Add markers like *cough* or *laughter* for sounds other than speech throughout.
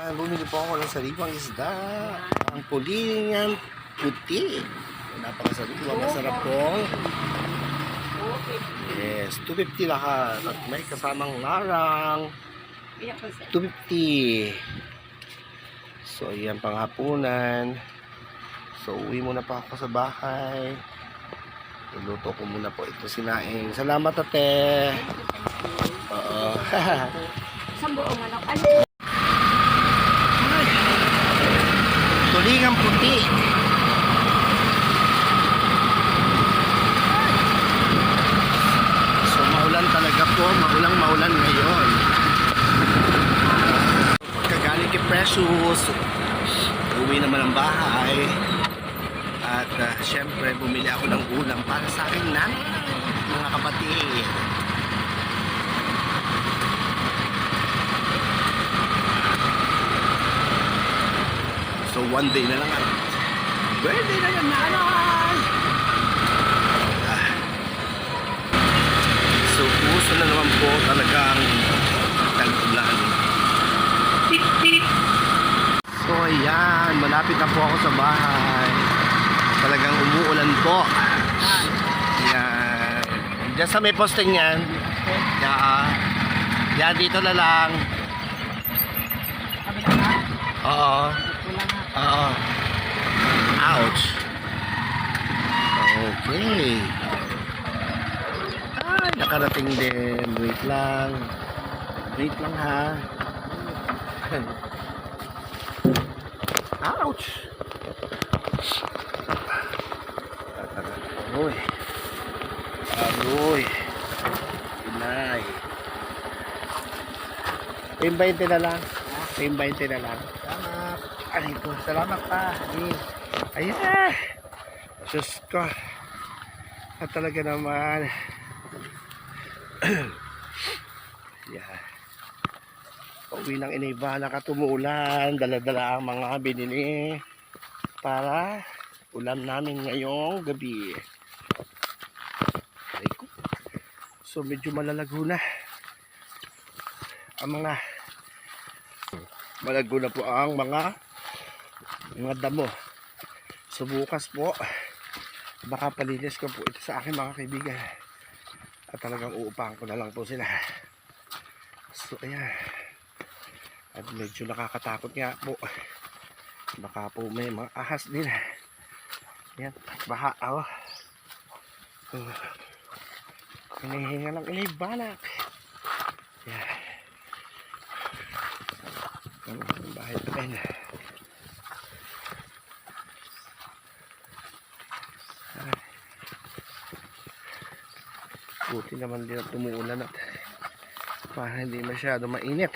Ah, bumili po ako ng sariwang isda. Ang pulingan puti. Napakasariwa, masarap po. Yes, 250 lahat. At may kasamang narang. 250. So, ayan panghapunan. So, uwi muna pa ako sa bahay. Luluto ko muna po ito sinaing. Salamat, ate. Oo. *laughs* Isang buong manok. Ano? Tulingang puti. So maulan talaga po, maulang maulan ngayon. Precious, uwi naman ang bahay. At uh, syempre bumili ako ng ulam para sa akin na mga kapatid. So one day na lang at birthday na ng nanay! Ah. So puso na naman po talagang tagulan. So ayan, malapit na po ako sa bahay. Talagang umuulan po. Yan. Diyan sa may posting yan. Yan. Yan dito na lang. Oo. Oo. Ouch. Okay. Ay, nakarating din. Wait lang. Wait lang ha. *laughs* Ouch. Aroy. Aroy. Inay. Yung 20 na lang. Yung 20 na lang. Salamat. Ay ko, salamat pa. Ayan. Diyos ko. At talaga naman. *clears throat* yeah. Uwi ng iniba, nakatumulan. Dala-dala ang mga binili para ulam namin ngayong gabi. So medyo malalago na ang mga malago na po ang mga mga damo. So bukas po, baka palinis ko po ito sa aking mga kaibigan. At talagang uupahan ko na lang po sila. So ayan. At medyo nakakatakot nga po. Baka po may mga ahas din. Ayan, baha oh. Uh, hinihinga lang inibanak. Ayan. Ang bahay pa rin. Buti naman din at tumuulan at para hindi masyado mainit.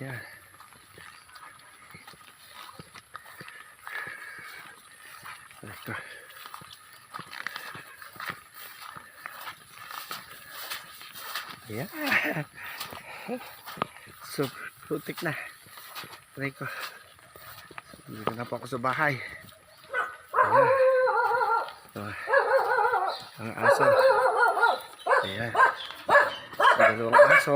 Yan. Ito. Yan. *laughs* So, putik na. Try ko. Dito na po ako sa bahay. Ayan. Oh. Ang aso. Ayan. Ang dalawang aso.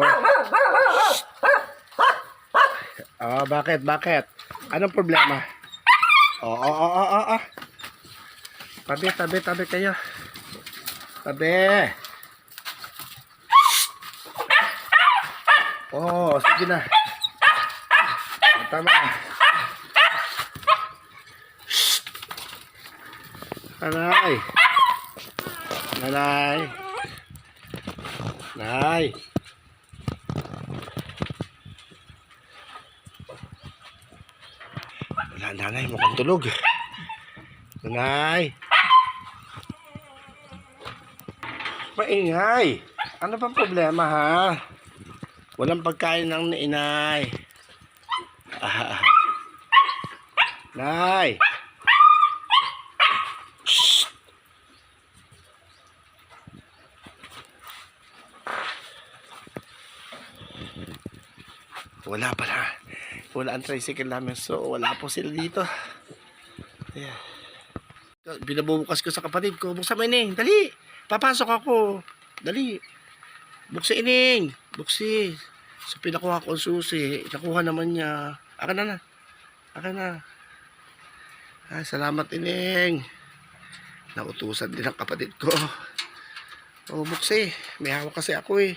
Ah, bakit? Bakit? Anong problema? Oo, oo, oo, oo, oo. Tabi, tabi, tabi kayo. Tabi. Oh, sige na. Tama na. Nanay. Nanay. Nanay. Wala, nanay, mukhang tulog. Nanay. Maingay. Ano bang problema, ha? Walang pagkain ng inay. Ah. *laughs* Nay. Wala pala. Wala ang tricycle namin. So, wala po sila dito. Ayan. Binabubukas ko sa kapatid ko. Buksan mo ining. Dali. Papasok ako. Dali. Buksi ining. Buksi. So pinakuha ko ang susi. Nakuha naman niya. Akin na na. Akin na. Ay, salamat Ineng. Nautusan din ang kapatid ko. Oh, buksi. May hawak kasi ako eh.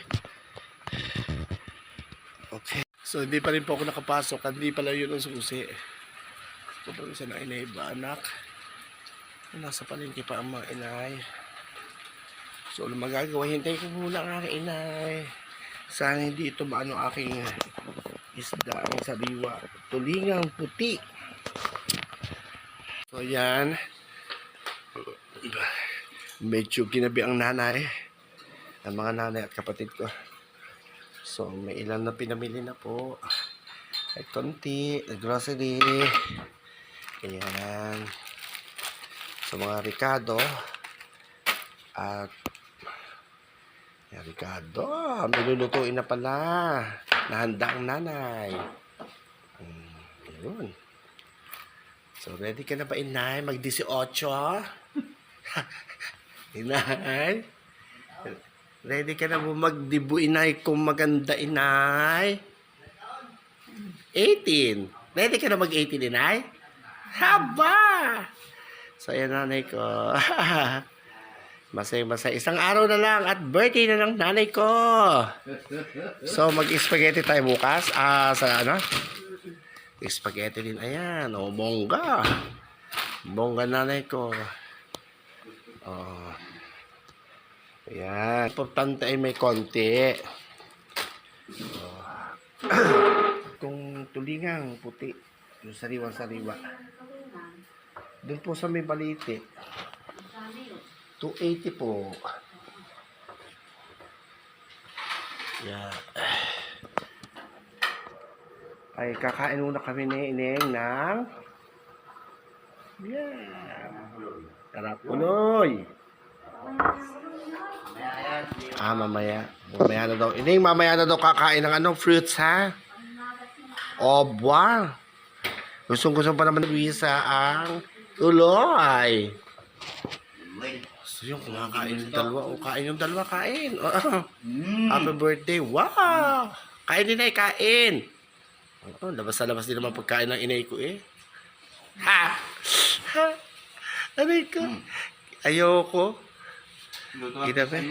Okay. So, hindi pa rin po ako nakapasok. Hindi pala yun ang susi. Pa isa na inay ba, anak? Nasa palengke pa ang mga inay. So, ano magagawa? Hintay ko muna ang aking inay. Sana hindi ito maano aking isda ang sariwa. Tulingang puti. So, yan. Medyo ginabi ang nanay. Ang mga nanay at kapatid ko. So, may ilan na pinamili na po. At konti, grocery. Ayan. So, mga Ricardo. At, yan, Ricardo. May lulutuin na pala. Nahanda ang nanay. Hmm, yun. So, ready ka na ba, inay? Mag-18? *laughs* inay? Ready ka na ba magdibu, inay, kung maganda, inay? 18. Ready ka na mag-18, inay? Haba! So, ayan nanay ko. *laughs* Masay-masay. Isang araw na lang at birthday na ng nanay ko. So, mag-spaghetti tayo bukas. Ah, sa ano? Spaghetti din. Ayan. O, bongga. Bongga nanay ko. Oh. Ayan. Importante ay may konti. Oh. *clears throat* Itong tulingang puti. Yung sariwang-sariwa. Doon po sa may baliti. 280 po. Yeah. Ay, kakain muna kami ni Ineng ng... Yeah. Sarap uloy. Ah, mamaya. Mamaya na daw. Ineng, mamaya na daw kakain ng anong fruits, ha? Obwa. Gustong-gusto pa naman Luisa ang uloy. So yung kumakain yung dalawa. O, kain yung dalawa, kain. Oh, *laughs* Happy birthday. Wow! Kain din ay kain. Oh, labas na labas din naman pagkain ng inay ko eh. Ha! Ha! *laughs* Aray ko. Ayoko. Kita ba? *laughs*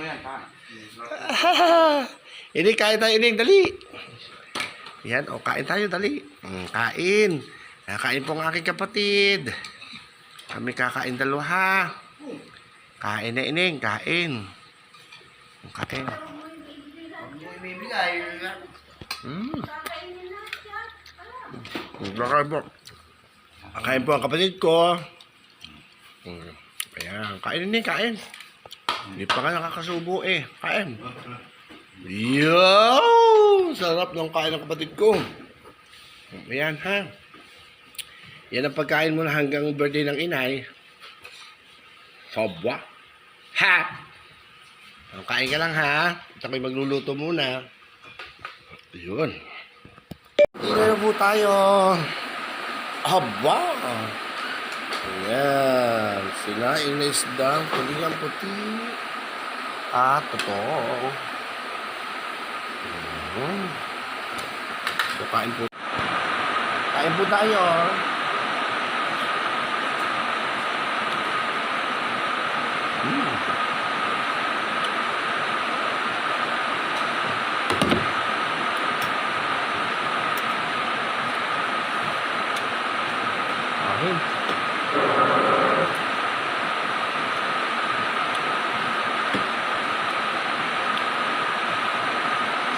Ini kain tayo, ini dali. Yan, o kain tayo, dali. Mm, kain. Kain po ang aking kapatid. Kami kakain dalawa ha. Kain na ining, kain. Kain. Hmm. Kain po. Kain po ang kapatid ko. Hmm. Ayan, kain din, kain. Hindi pa ka nakakasubo eh. Kain. Yo! Sarap ng kain ng kapatid ko. Ayan ha. Yan ang pagkain mo na hanggang birthday ng inay. Sobwa. Ha! Kain ka lang ha. At ako'y magluluto muna. Ayun. Dito na po tayo. Haba! Ayan. Sinain na isdang kulingang puti. Ah, totoo. Ayun. So, kain po. Kain po tayo. Mm. Kain.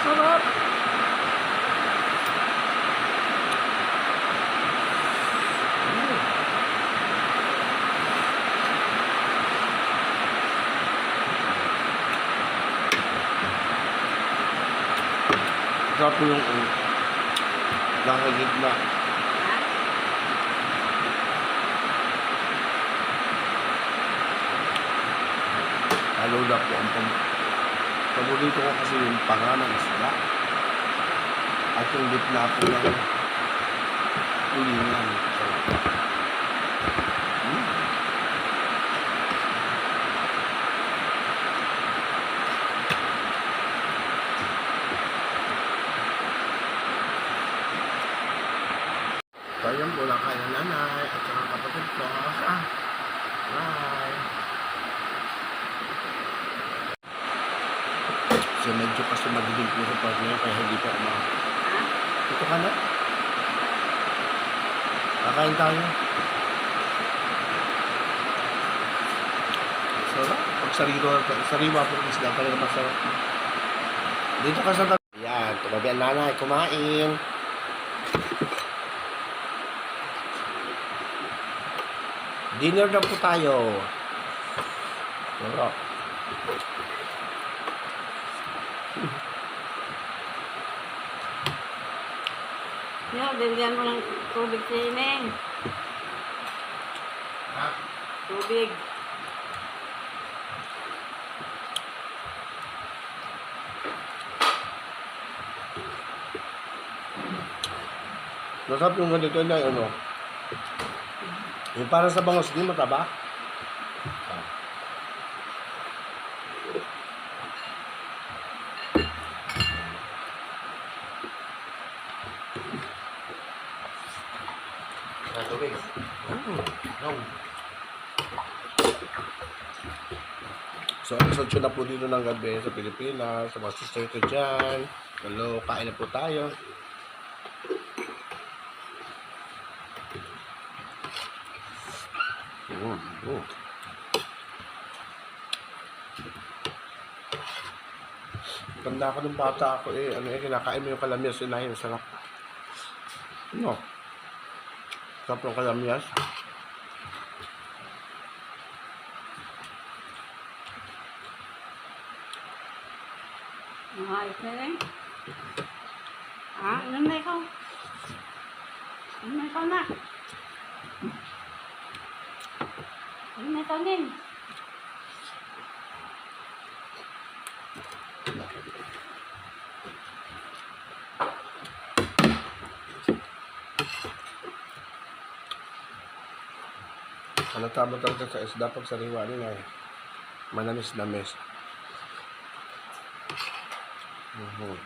Sarap. Sarap po yung um, nasa Lalo na po ang paborito ko kasi yung panga ng isda at yung gitna po ng ulingan. Hmm. So po lang kayo nanay at saka kapatid ko. Ah, bye! So, medyo kasi madilim po sa part na yun, kaya hindi pa. Ha? Ito ka na? Kakain tayo. Sarap. Pag sariwa, sariwa po ng isda, talaga masarap. Dito ka sa tabi. Yan, tumabi ang nanay, kumain. Dinner na po tayo. Sarap. Yo, bigyan mo ng tubig si Ineng. Ha? Tubig. Masarap yung ganito na ano. Yung para sa bangos, di mataba. So, alas 8 na po dito ng gabi sa Pilipinas, sa mga sister ko dyan. Hello, kain na po tayo. Mm, mm. Tanda ko nung bata ako eh, ano eh, kinakain mo yung kalamyas, inahin, sarap. No. Sarap ng kalamyas. Mahal ka rin. Ha? Ano na ikaw? Ano na ikaw na? Ano na ikaw din? Ano tama talaga sa isda pag sariwa nila eh. Manamis 然后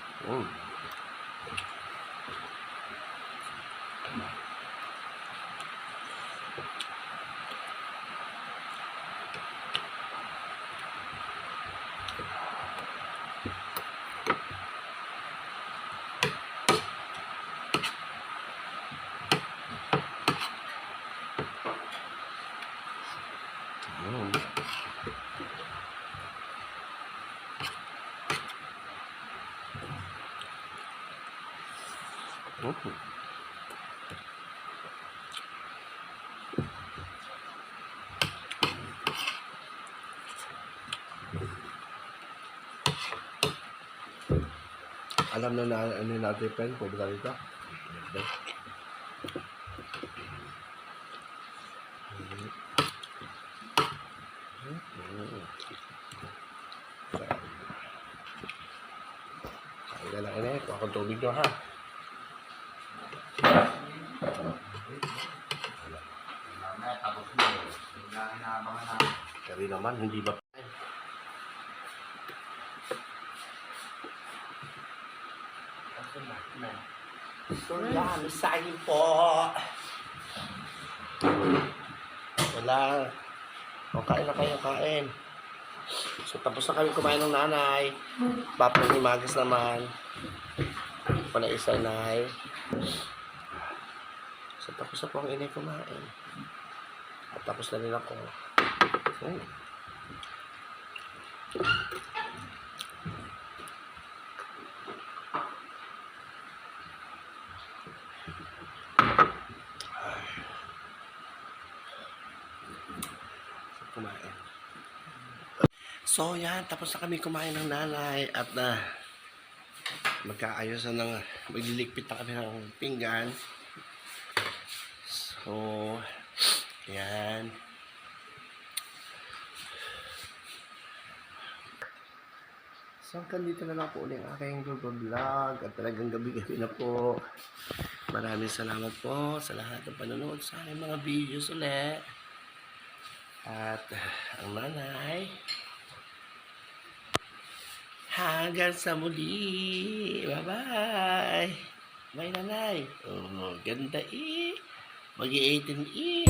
Alam na na ano natin pen, pupunta dito. Kaya na lang ina, kuha akong tubig nyo ha. Kari naman, hindi ba? So yan, sayang po. Wala. O, kain na kayo, kain. So, tapos na kami kumain ng nanay. Papang himagas naman. Pa na isa nay. So, tapos na po ang inay kumain. At tapos na rin ako. Oh. So, kumain. So, yan. Tapos na kami kumain ng nanay. At na magkaayos na ng magliligpit na kami ng pinggan. So, yan. So, hanggang dito na lang po ulit ang aking Google Vlog. At talagang gabi-gabi na po. Maraming salamat po sa lahat ng panonood sa aking mga videos ulit. At ang nanay. Hanggang sa muli. Bye-bye. May nanay. Oh, ganda eh. Mag-18 eh.